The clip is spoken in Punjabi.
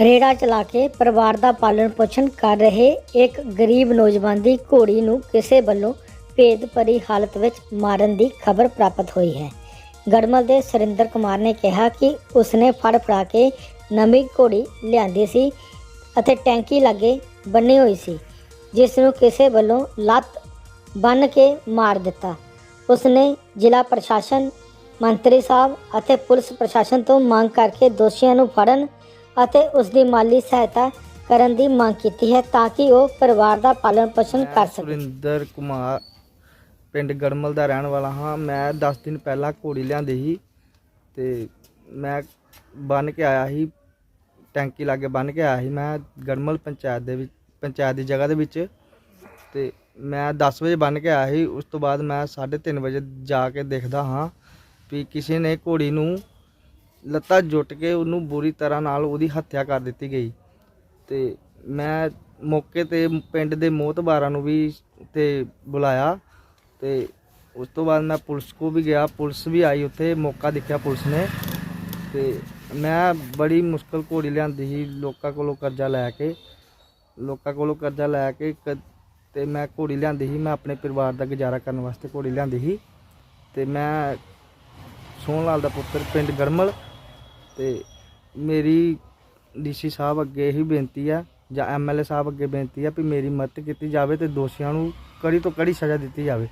ਰੇੜਾ ਚਲਾ ਕੇ ਪਰਿਵਾਰ ਦਾ ਪਾਲਣ ਪੋਸ਼ਣ ਕਰ ਰਹੇ ਇੱਕ ਗਰੀਬ ਨੌਜਵਾਨ ਦੀ ਘੋੜੀ ਨੂੰ ਕਿਸੇ ਵੱਲੋਂ ਭੇਦ ਭਰੀ ਹਾਲਤ ਵਿੱਚ ਮਾਰਨ ਦੀ ਖਬਰ ਪ੍ਰਾਪਤ ਹੋਈ ਹੈ। ਗੜਮਲ ਦੇ ਸੁਰਿੰਦਰ ਕੁਮਾਰ ਨੇ ਕਿਹਾ ਕਿ ਉਸਨੇ ਫੜ ਫੜਾ ਕੇ ਨਵੀਂ ਘੋੜੀ ਲਿਆਂਦੀ ਸੀ ਅਤੇ ਟੈਂਕੀ ਲਾਗੇ ਬੰਨੀ ਹੋਈ ਸੀ, ਜਿਸ ਨੂੰ ਕਿਸੇ ਵੱਲੋਂ ਲੱਤ ਬੰਨ ਕੇ ਮਾਰ ਦਿੱਤਾ। ਉਸਨੇ ਜ਼ਿਲ੍ਹਾ ਪ੍ਰਸ਼ਾਸਨ, ਮੰਤਰੀ ਸਾਹਿਬ ਅਤੇ ਪੁਲਿਸ ਪ੍ਰਸ਼ਾਸਨ ਤੋਂ ਮੰਗ ਕਰਕੇ ਦੋਸ਼ੀਆਂ ਨੂੰ ਫੜਨ ਅਤੇ ਉਸ ਦੀ ਮਾਲੀ ਸਹਾਇਤਾ ਕਰਨ ਦੀ ਮੰਗ ਕੀਤੀ ਹੈ ਤਾਂ ਕਿ ਉਹ ਪਰਿਵਾਰ ਦਾ ਪਾਲਣ ਪੋਸ਼ਣ ਕਰ ਸਕੇ। ਸੁਰਿੰਦਰ ਕੁਮਾਰ ਪਿੰਡ ਗੜਮਲ ਦਾ ਰਹਿਣ ਵਾਲਾ ਹਾਂ। ਮੈਂ 10 ਦਿਨ ਪਹਿਲਾਂ ਘੋੜੀ ਲਿਆਂਦੀ ਸੀ ਤੇ ਮੈਂ ਬੰਨ ਕੇ ਆਇਆ ਸੀ ਟੈਂਕੀ ਲਾਗੇ ਬੰਨ ਕੇ ਆਇਆ ਸੀ ਮੈਂ ਗੜਮਲ ਪੰਚਾਇਤ ਦੇ ਵਿੱਚ ਪੰਚਾਇਤ ਦੀ ਜਗ੍ਹਾ ਦੇ ਵਿੱਚ ਤੇ ਮੈਂ 10 ਵਜੇ ਬੰਨ ਕੇ ਆਇਆ ਸੀ। ਉਸ ਤੋਂ ਬਾਅਦ ਮੈਂ 3:30 ਵਜੇ ਜਾ ਕੇ ਦੇਖਦਾ ਹਾਂ ਵੀ ਕਿਸੇ ਨੇ ਘੋੜੀ ਨੂੰ ਲੱਤਾਂ ਜੁੱਟ ਕੇ ਉਹਨੂੰ ਬੁਰੀ ਤਰ੍ਹਾਂ ਨਾਲ ਉਹਦੀ ਹੱਤਿਆ ਕਰ ਦਿੱਤੀ ਗਈ। ਤੇ ਮੈਂ ਮੌਕੇ ਤੇ ਪਿੰਡ ਦੇ ਮੋਹਤਬਾਰਾਂ ਨੂੰ ਵੀ ਤੇ ਬੁਲਾਇਆ ਤੇ ਉਸ ਤੋਂ ਬਾਅਦ ਮੈਂ ਪੁਲਿਸ ਕੋ ਵੀ ਗਿਆ, ਪੁਲਿਸ ਵੀ ਆਈ ਉੱਥੇ, ਮੌਕਾ ਦੇਖਿਆ ਪੁਲਿਸ ਨੇ। ਤੇ ਮੈਂ ਬੜੀ ਮੁਸ਼ਕਲ ਘੋੜੀ ਲਿਆਂਦੀ ਸੀ ਲੋਕਾਂ ਕੋਲੋਂ ਕਰਜ਼ਾ ਲੈ ਕੇ, ਲੋਕਾਂ ਕੋਲੋਂ ਕਰਜ਼ਾ ਲੈ ਕੇ ਕ- ਤੇ ਮੈਂ ਘੋੜੀ ਲਿਆਂਦੀ ਸੀ, ਮੈਂ ਆਪਣੇ ਪਰਿਵਾਰ ਦਾ ਗੁਜ਼ਾਰਾ ਕਰਨ ਵਾਸਤੇ ਘੋੜੀ ਲਿਆਂਦੀ ਸੀ। ਤੇ ਮੈਂ ਸੋਹਣ ਲਾਲ ਦਾ ਪੁੱਤਰ ਪਿੰਡ ਗੜਮਲ ਤੇ ਮੇਰੀ ਡੀਸੀ ਸਾਹਿਬ ਅੱਗੇ ਇਹੀ ਬੇਨਤੀ ਆ, ਜਾਂ ਐਮਐਲਏ ਸਾਹਿਬ ਅੱਗੇ ਬੇਨਤੀ ਆ ਵੀ ਮੇਰੀ ਮਦਦ ਕੀਤੀ ਜਾਵੇ ਤੇ ਦੋਸ਼ੀਆਂ ਨੂੰ ਕੜੀ ਤੋਂ ਕੜੀ ਸਜ਼ਾ ਦਿੱਤੀ ਜਾਵੇ।